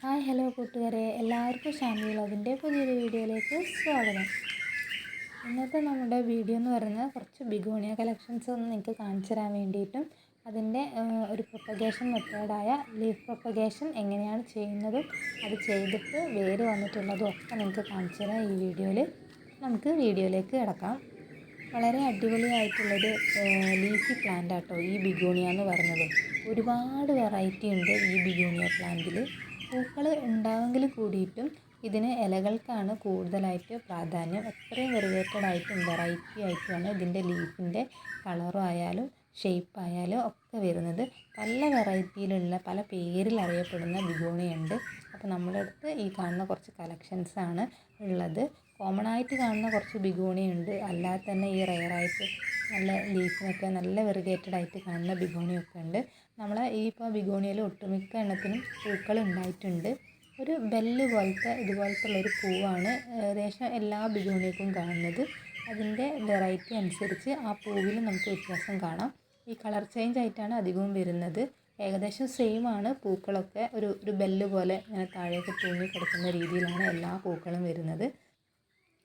Hi hello കൂട്ടുകാരെ. എല്ലാവർക്കും ഷാമി വ്ളോഗിന്റെ പുതിയൊരു വീഡിയോയിലേക്ക് സ്വാഗതം. ഇന്നത്തെ നമ്മുടെ വീഡിയോ എന്ന് പറയുന്നത് കുറച്ച് ബിഗോണിയ കളക്ഷൻസ് ഒന്ന് നിങ്ങൾക്ക് കാണിച്ചു തരാൻ വേണ്ടിയിട്ടും അതിന്റെ ഒരു പ്രൊപ്പഗേഷൻ മെത്തേഡായ ലീഫ് പ്രൊപ്പഗേഷൻ എങ്ങനെയാണ് ചെയ്യുന്നതും അത് ചെയ്തിട്ട് വേര് വന്നിട്ടുള്ളതും ഒക്കെ നിങ്ങൾക്ക് കാണിച്ചു തരാം ഈ വീഡിയോയിൽ. നമുക്ക് വീഡിയോയിലേക്ക് കിടക്കാം. വളരെ അടിപൊളിയായിട്ടുള്ളൊരു ലീഫി പ്ലാന്റ് ആട്ടോ ഈ ബിഗോണിയ എന്ന് പറയുന്നത്. ഒരുപാട് വെറൈറ്റി ഉണ്ട് ഈ ബിഗോണിയ പ്ലാന്റിൽ പൂക്കൾ ഉണ്ടാവെങ്കിൽ കൂടിയിട്ടും ഇതിന് ഇലകൾക്കാണ് കൂടുതലായിട്ട് പ്രാധാന്യം. അത്രയും വെറിവേറ്റഡ് ആയിട്ടും വെറൈറ്റി ആയിട്ടുമാണ് ഇതിന്റെ ലീഫിന്റെ കളറും ആയാലും ഷേപ്പ് ആയാലും ഒക്കെ വരുന്നത്. പല വെറൈറ്റിയിലുള്ള പല പേരിൽ അറിയപ്പെടുന്ന ബിഗോണിയുണ്ട് അപ്പോൾ നമ്മുടെ അടുത്ത് ഈ കാണുന്ന കുറച്ച് കളക്ഷൻസാണ് ഉള്ളത്. കോമൺ ആയിട്ട് കാണുന്ന കുറച്ച് ബിഗോണിയുണ്ട്. അല്ലാതെ തന്നെ ഈ റെയറായിട്ട് നല്ല ലീഫിനൊക്കെ നല്ല വെറിഗേറ്റഡ് ആയിട്ട് കാണുന്ന ബിഗോണിയൊക്കെ ഉണ്ട്. നമ്മളെ ഈ ഇപ്പോൾ ബിഗോണിയയിൽ ഒട്ടുമിക്ക എണ്ണത്തിനും പൂക്കൾ ഉണ്ടായിട്ടുണ്ട്. ഒരു ബെല്ല് പോലത്തെ ഇതുപോലത്തെ ഉള്ളൊരു പൂവാണ് ഏകദേശം എല്ലാ ബിഗോണിയക്കും കാണുന്നത്. അതിന്റെ വെറൈറ്റി അനുസരിച്ച് ആ പൂവിൽ നമുക്ക് വ്യത്യാസം കാണാം. ഈ കളർ ചേഞ്ച് ആയിട്ടാണ് അധികവും വരുന്നത്. ഏകദേശം സെയിം ആണ്. പൂക്കളൊക്കെ ഒരു ഒരു ബെല്ല് പോലെ ഇങ്ങനെ താഴേക്ക് തൂങ്ങി കിടക്കുന്ന രീതിയിലാണ് എല്ലാ പൂക്കളും വരുന്നത്.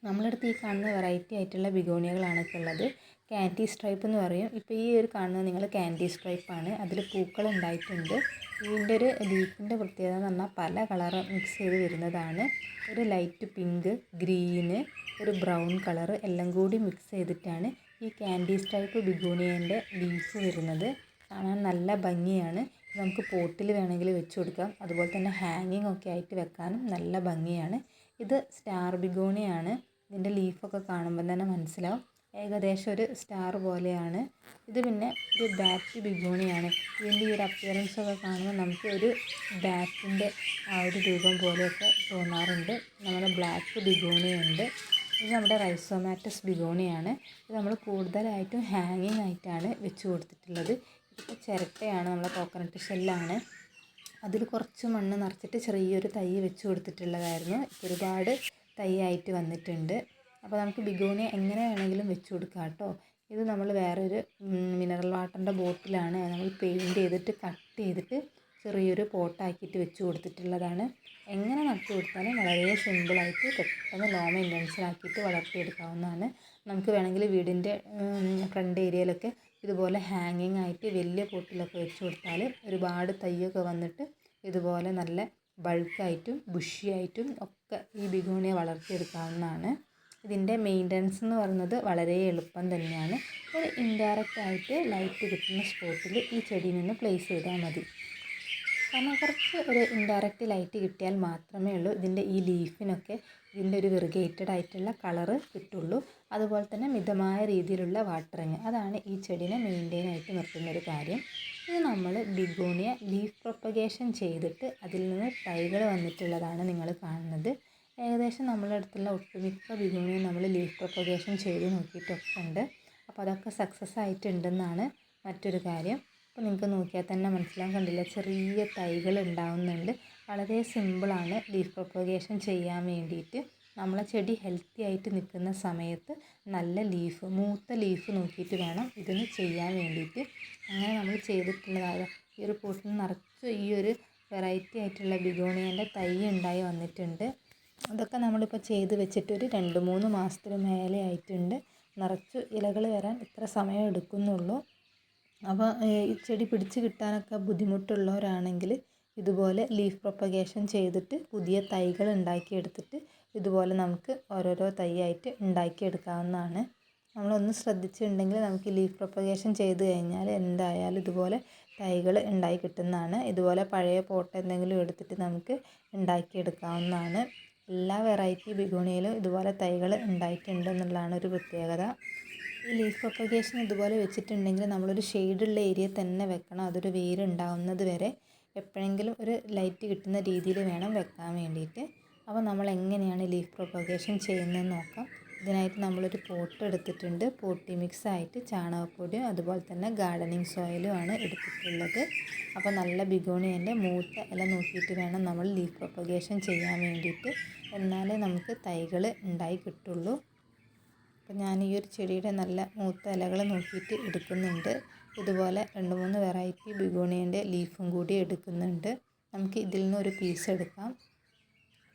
നമ്മളടുത്ത് ഈ കാണുന്ന വെറൈറ്റി ആയിട്ടുള്ള ബിഗോണിയകളാണ് ഇപ്പോൾ ഉള്ളത്. കാൻഡി സ്ട്രൈപ്പ് എന്ന് പറയും. ഇപ്പോൾ ഈ ഒരു കാണുന്നത് നിങ്ങൾ ക്യാൻഡി സ്ട്രൈപ്പാണ് അതിൽ പൂക്കൾ ഉണ്ടായിട്ടുണ്ട്. ഇതിന്റെ ഒരു ലീഫിന്റെ പ്രത്യേകത എന്ന് പറഞ്ഞാൽ പല കളർ മിക്സ് ചെയ്ത് വരുന്നതാണ്. ഒരു ലൈറ്റ് പിങ്ക് ഗ്രീന് ഒരു ബ്രൗൺ കളർ എല്ലാം കൂടി മിക്സ് ചെയ്തിട്ടാണ് ഈ കാൻഡി സ്ട്രൈപ്പ് ബിഗോണിയന്റെ ലീഫ് വരുന്നത്. കാണാൻ നല്ല ഭംഗിയാണ്. നമുക്ക് പോട്ടിൽ വേണമെങ്കിൽ വെച്ച് കൊടുക്കാം. അതുപോലെ തന്നെ ഹാങ്ങിങ് ഒക്കെ ആയിട്ട് വെക്കാനും നല്ല ഭംഗിയാണ്. ഇത് സ്റ്റാർ ബിഗോണിയാണ്. ഇതിന്റെ ലീഫൊക്കെ കാണുമ്പോൾ തന്നെ മനസ്സിലാവും. ഏകദേശം ഒരു സ്റ്റാർ പോലെയാണ്. ഇത് പിന്നെ ഒരു ബാറ്റ് ബിഗോണിയാണ്. ഇതിന്റെ ഈ ഒരു അപ്പിയറൻസ് ഒക്കെ കാണുമ്പോൾ നമുക്ക് ഒരു ബാറ്റിന്റെ ആ ഒരു രൂപം പോലെയൊക്കെ തോന്നാറുണ്ട്. നമ്മുടെ ബ്ലാക്ക് ബിഗോണിയുണ്ട്. ഇത് നമ്മുടെ റൈസോമാറ്റസ് ബിഗോണിയാണ്. ഇത് നമ്മൾ കൂടുതലായിട്ടും ഹാങ്ങിങ് ആയിട്ടാണ് വെച്ച് കൊടുത്തിട്ടുള്ളത്. ഇതിപ്പോൾ ചിരട്ടയാണ് നമ്മുടെ കോക്കനട്ട് ഷെല്ലാണ് അതിൽ കുറച്ച് മണ്ണ് നിറച്ചിട്ട് ചെറിയൊരു തൈ വെച്ച് കൊടുത്തിട്ടുള്ളതായിരുന്നു. ഒരുപാട് തൈ ആയിട്ട് വന്നിട്ടുണ്ട്. അപ്പോൾ നമുക്ക് ബിഗോണിയ എങ്ങനെ വേണമെങ്കിലും വെച്ച് കൊടുക്കാം കേട്ടോ. ഇത് നമ്മൾ വേറൊരു മിനറൽ വാട്ടറിന്റെ ബോട്ടിലാണ് നമ്മൾ പെയിന്റ് ചെയ്തിട്ട് കട്ട് ചെയ്തിട്ട് ചെറിയൊരു പോട്ടാക്കിയിട്ട് വെച്ച് കൊടുത്തിട്ടുള്ളതാണ്. എങ്ങനെ നട്ടു കൊടുത്താലും വളരെ സിമ്പിളായിട്ട് പെട്ടെന്ന് ലോ മെയിന്റനൻസിലാക്കിയിട്ട് വളർത്തിയെടുക്കാവുന്നതാണ്. നമുക്ക് വേണമെങ്കിൽ വീടിന്റെ ഫ്രണ്ട് ഏരിയയിലൊക്കെ ഇതുപോലെ ഹാങ്ങിങ് ആയിട്ട് വലിയ പോട്ടിലൊക്കെ വെച്ച് കൊടുത്താൽ ഒരുപാട് തൈയൊക്കെ വന്നിട്ട് ഇതുപോലെ നല്ല ബൾക്കായിട്ടും ബുഷിയായിട്ടും ഒക്കെ ഈ ബിഗോണിയ വളർത്തിയെടുക്കാവുന്നതാണ്. ഇതിന്റെ മെയിന്റനൻസ് എന്ന് പറയുന്നത് വളരെ എളുപ്പം തന്നെയാണ്. ഒരു ഇൻഡയറക്റ്റ് ആയിട്ട് ലൈറ്റ് കിട്ടുന്ന സ്പോട്ടിൽ ഈ ചെടി നിന്ന് പ്ലേസ് ചെയ്താൽ മതി. കാരണം കുറച്ച് ഒരു ഇൻഡയറക്റ്റ് ലൈറ്റ് കിട്ടിയാൽ മാത്രമേ ഉള്ളൂ. ഇതിന്റെ ഈ ലീഫിനൊക്കെ ഇതിന്റെ ഒരു വെറുഗേറ്റഡ് ആയിട്ടുള്ള കളറ് കിട്ടുള്ളൂ. അതുപോലെ തന്നെ മിതമായ രീതിയിലുള്ള വാട്ടറിങ് അതാണ് ഈ ചെടീനെ മെയിന്റെയിൻ ആയിട്ട് നിർത്തുന്ന ഒരു കാര്യം. ഇത് നമ്മൾ ബിഗോണിയ ലീഫ് പ്രൊപ്പഗേഷൻ ചെയ്തിട്ട് അതിൽ നിന്ന് തൈകൾ വന്നിട്ടുള്ളതാണ് നിങ്ങൾ കാണുന്നത്. ഏകദേശം നമ്മളെ അടുത്തുള്ള ഒട്ടുമിക്ക ബിഗോണിയും നമ്മൾ ലീഫ് പ്രൊപ്പഗേഷൻ ചെയ്ത് നോക്കിയിട്ടൊക്കെ ഉണ്ട് അപ്പോൾ അതൊക്കെ സക്സസ് ആയിട്ടുണ്ടെന്നാണ് മറ്റൊരു കാര്യം. അപ്പോൾ നിങ്ങൾക്ക് നോക്കിയാൽ തന്നെ മനസ്സിലാക്കാൻ കണ്ടില്ല ചെറിയ തൈകൾ ഉണ്ടാവുന്നുണ്ട്. വളരെ സിമ്പിളാണ് ലീഫ് പ്രൊപ്പഗേഷൻ ചെയ്യാൻ വേണ്ടിയിട്ട്. നമ്മളെ ചെടി ഹെൽത്തി ആയിട്ട് നിൽക്കുന്ന സമയത്ത് നല്ല ലീഫ് മൂത്ത ലീഫ് നോക്കിയിട്ട് വേണം ഇതിന് ചെയ്യാൻ വേണ്ടിയിട്ട്. അങ്ങനെ നമ്മൾ ചെയ്തിട്ടുള്ളതാണ് ഈ ഒരു പോട്ടിൽ നിറച്ച് ഈ ഒരു വെറൈറ്റി ആയിട്ടുള്ള ബിഗോണിയന്റെ തൈ ഉണ്ടായി വന്നിട്ടുണ്ട്. അതൊക്കെ നമ്മളിപ്പോൾ ചെയ്ത് വെച്ചിട്ട് ഒരു രണ്ട് മൂന്ന് മാസത്തിന് മേലെ ആയിട്ടുണ്ട്. നിറച്ച് ഇലകൾ വരാൻ ഇത്ര സമയം എടുക്കുന്നുള്ളൂ. അപ്പോൾ ഈ ചെടി പിടിച്ച് കിട്ടാനൊക്കെ ബുദ്ധിമുട്ടുള്ളവരാണെങ്കിൽ ഇതുപോലെ ലീഫ് പ്രൊപ്പഗേഷൻ ചെയ്തിട്ട് പുതിയ തൈകൾ ഉണ്ടാക്കിയെടുത്തിട്ട് ഇതുപോലെ നമുക്ക് ഓരോരോ തൈയായിട്ട് ഉണ്ടാക്കിയെടുക്കാവുന്നതാണ്. നമ്മളൊന്ന് ശ്രദ്ധിച്ചിട്ടുണ്ടെങ്കിൽ നമുക്ക് ലീഫ് പ്രൊപ്പഗേഷൻ ചെയ്ത് കഴിഞ്ഞാൽ എന്തായാലും ഇതുപോലെ തൈകൾ ഉണ്ടായി കിട്ടുന്നതാണ്. ഇതുപോലെ പഴയ പോട്ട് എന്തെങ്കിലും എടുത്തിട്ട് നമുക്ക് ഉണ്ടാക്കിയെടുക്കാവുന്നതാണ്. എല്ലാ വെറൈറ്റി ബിഗോണിയയിലും ഇതുപോലെ തൈകൾ ഉണ്ടായിട്ടുണ്ട് എന്നുള്ളതാണ് ഒരു പ്രത്യേകത. ഈ ലീഫ് പ്രൊപ്പഗേഷൻ ഇതുപോലെ വെച്ചിട്ടുണ്ടെങ്കിൽ നമ്മളൊരു ഷെയ്ഡുള്ള ഏരിയ തന്നെ വെക്കണം. അതൊരു വേരുണ്ടാവുന്നത് വരെ എപ്പോഴെങ്കിലും ഒരു ലൈറ്റ് കിട്ടുന്ന രീതിയിൽ വേണം വെക്കാൻ വേണ്ടിയിട്ട്. അപ്പോൾ നമ്മൾ എങ്ങനെയാണ് ലീഫ് പ്രൊപ്പഗേഷൻ ചെയ്യുന്നതെന്ന് നോക്കാം. ഇതിനായിട്ട് നമ്മളൊരു പോട്ട് എടുത്തിട്ടുണ്ട്. പോട്ടി മിക്സ് ആയിട്ട് ചാണകപ്പൊടിയും അതുപോലെ തന്നെ ഗാർഡനിങ് സോയിലും ആണ് എടുത്തിട്ടുള്ളത്. അപ്പോൾ നല്ല ബിഗോണിയന്റെ മൂത്ത ഇല നോക്കിയിട്ട് വേണം നമ്മൾ ലീഫ് പ്രൊപ്പഗേഷൻ ചെയ്യാൻ വേണ്ടിയിട്ട്. എന്നാലേ നമുക്ക് തൈകൾ ഉണ്ടായി കിട്ടുള്ളൂ. അപ്പോൾ ഞാൻ ഈ ഒരു ചെടിയുടെ നല്ല മൂത്ത ഇലകൾ നോക്കിയിട്ട് എടുക്കുന്നുണ്ട്. ഇതുപോലെ രണ്ട് മൂന്ന് വെറൈറ്റി ബിഗോണിയന്റെ ലീഫും കൂടി എടുക്കുന്നുണ്ട്. നമുക്ക് ഇതിൽ നിന്ന് ഒരു പീസ് എടുക്കാം.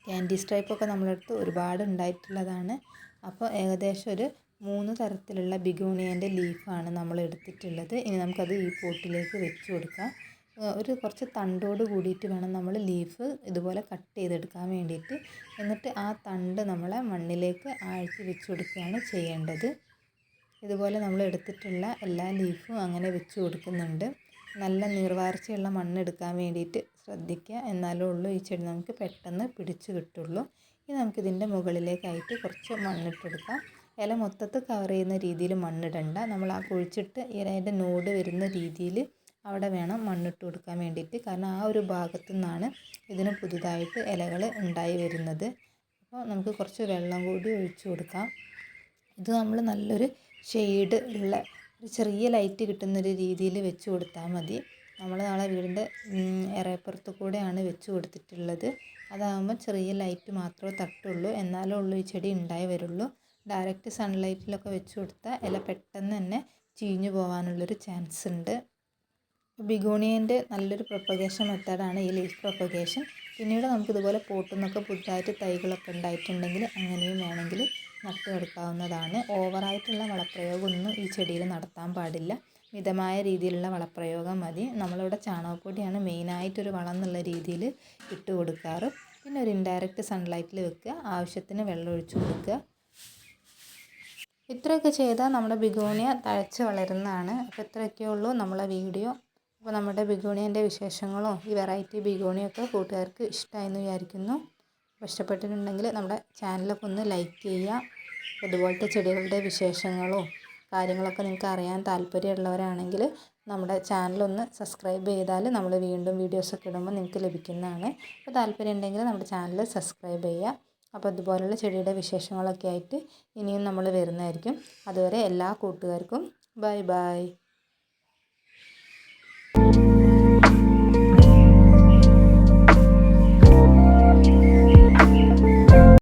ക്യാൻഡി സ്ട്രൈപ്പൊക്കെ നമ്മളെടുത്ത് ഒരുപാട് ഉണ്ടായിട്ടുള്ളതാണ് അപ്പോൾ ഏകദേശം ഒരു മൂന്ന് തരത്തിലുള്ള ബിഗോണിയന്റെ ലീഫാണ് നമ്മൾ എടുത്തിട്ടുള്ളത് ഇനി നമുക്കത് ഈ പോട്ടിലേക്ക് വെച്ച് കൊടുക്കാം. ഒരു കുറച്ച് തണ്ടോട് കൂടിയിട്ട് വേണം നമ്മൾ ലീഫ് ഇതുപോലെ കട്ട് ചെയ്തെടുക്കാൻ വേണ്ടിയിട്ട്. എന്നിട്ട് ആ തണ്ട് നമ്മളെ മണ്ണിലേക്ക് ആഴ്ത്തി വെച്ച് കൊടുക്കുകയാണ് ചെയ്യേണ്ടത്. ഇതുപോലെ നമ്മൾ എടുത്തിട്ടുള്ള എല്ലാ ലീഫും അങ്ങനെ വെച്ച് കൊടുക്കുന്നുണ്ട്. നല്ല നീർവാർച്ചയുള്ള മണ്ണ് എടുക്കാൻ വേണ്ടിയിട്ട് ശ്രദ്ധിക്കുക. എന്നാലേ ഉള്ളൂ ഈ ചെടി നമുക്ക് പെട്ടെന്ന് പിടിച്ച് കിട്ടുള്ളൂ. ഇനി നമുക്കിതിന്റെ മുകളിലേക്കായിട്ട് കുറച്ച് മണ്ണിട്ടെടുക്കാം. ഇല മൊത്തത്തിൽ കവർ ചെയ്യുന്ന രീതിയിൽ മണ്ണിടണ്ട. നമ്മൾ ആ കുഴിച്ചിട്ട് ഇലയുടെ നോട് വരുന്ന രീതിയിൽ അവിടെ വേണം മണ്ണിട്ട് കൊടുക്കാൻ വേണ്ടിയിട്ട്. കാരണം ആ ഒരു ഭാഗത്തു നിന്നാണ് ഇതിന് പുതുതായിട്ട് ഇലകൾ ഉണ്ടായി വരുന്നത്. അപ്പോൾ നമുക്ക് കുറച്ച് വെള്ളം കൂടി ഒഴിച്ചു കൊടുക്കാം. ഇത് നമ്മൾ നല്ലൊരു ഷെയ്ഡ് ഉള്ള ഒരു ചെറിയ ലൈറ്റ് കിട്ടുന്നൊരു രീതിയിൽ വെച്ച് കൊടുത്താൽ മതി. നമ്മൾ നാളെ വീടിന്റെ ഇറയപ്പുറത്ത് കൂടെയാണ് വെച്ച് കൊടുത്തിട്ടുള്ളത്. അതാകുമ്പോൾ ചെറിയ ലൈറ്റ് മാത്രമേ തട്ടുള്ളൂ. എന്നാലേ ഉള്ളൂ ഈ ചെടി ഉണ്ടായി വരുള്ളൂ. ഡയറക്റ്റ് സൺലൈറ്റിലൊക്കെ വെച്ച് കൊടുത്താൽ ഇല പെട്ടെന്ന് തന്നെ ചീഞ്ഞു പോകാനുള്ളൊരു ചാൻസ് ഉണ്ട്. ബിഗോണിയന്റെ നല്ലൊരു പ്രൊപ്പഗേഷൻ മെത്തേഡാണ് ഈ ലീഫ് പ്രൊപ്പഗേഷൻ. പിന്നീട് പോട്ടിൽ നിന്നൊക്കെ പുതുതായിട്ട് തൈകളൊക്കെ ഉണ്ടായിട്ടുണ്ടെങ്കിൽ അങ്ങനെയും വേണമെങ്കിൽ നട്ടു കൊടുക്കാവുന്നതാണ് ഓവറായിട്ടുള്ള വളപ്രയോഗമൊന്നും ഈ ചെടിയിൽ നടത്താൻ പാടില്ല. മിതമായ രീതിയിലുള്ള വളപ്രയോഗം മതി. നമ്മളിവിടെ ചാണകപ്പൊടിയാണ് മെയിനായിട്ടൊരു വളം എന്നുള്ള രീതിയിൽ ഇട്ട് കൊടുക്കാറ്. പിന്നെ ഒരു ഇൻഡയറക്റ്റ് സൺലൈറ്റിൽ വെക്കുക. ആവശ്യത്തിന് വെള്ളം ഒഴിച്ചു കൊടുക്കുക. ഇത്രയൊക്കെ ചെയ്താൽ നമ്മുടെ ബിഗോണിയ തഴച്ച് വളരുന്നതാണ്. അപ്പോൾ ഇത്രയൊക്കെ ഉള്ളൂ നമ്മളെ വീഡിയോ. അപ്പോൾ നമ്മുടെ ബിഗോണിയന്റെ വിശേഷങ്ങളോ ഈ വെറൈറ്റി ബിഗോണിയൊക്കെ കൂട്ടുകാർക്ക് ഇഷ്ടമായെന്ന് വിചാരിക്കുന്നു. ഇഷ്ടപ്പെട്ടിട്ടുണ്ടെങ്കിൽ നമ്മുടെ ചാനലൊക്കെ ഒന്ന് ലൈക്ക് ചെയ്യുക. ഇതുപോലത്തെ ചെടികളുടെ വിശേഷങ്ങളോ കാര്യങ്ങളൊക്കെ നിങ്ങൾക്ക് അറിയാൻ താല്പര്യമുള്ളവരാണെങ്കിൽ നമ്മുടെ ചാനലൊന്ന് സബ്സ്ക്രൈബ് ചെയ്താൽ നമ്മൾ വീണ്ടും വീഡിയോസൊക്കെ ഇടുമ്പോൾ നിങ്ങൾക്ക് ലഭിക്കുന്നതാണ്. അപ്പോൾ താല്പര്യം ഉണ്ടെങ്കിൽ നമ്മുടെ ചാനൽ സബ്സ്ക്രൈബ് ചെയ്യുക. അപ്പോൾ ഇതുപോലുള്ള ചെടിയുടെ വിശേഷങ്ങളൊക്കെ ആയിട്ട് ഇനിയും നമ്മൾ വരുന്നതായിരിക്കും. അതുവരെ എല്ലാ കൂട്ടുകാർക്കും ബൈ ബൈ.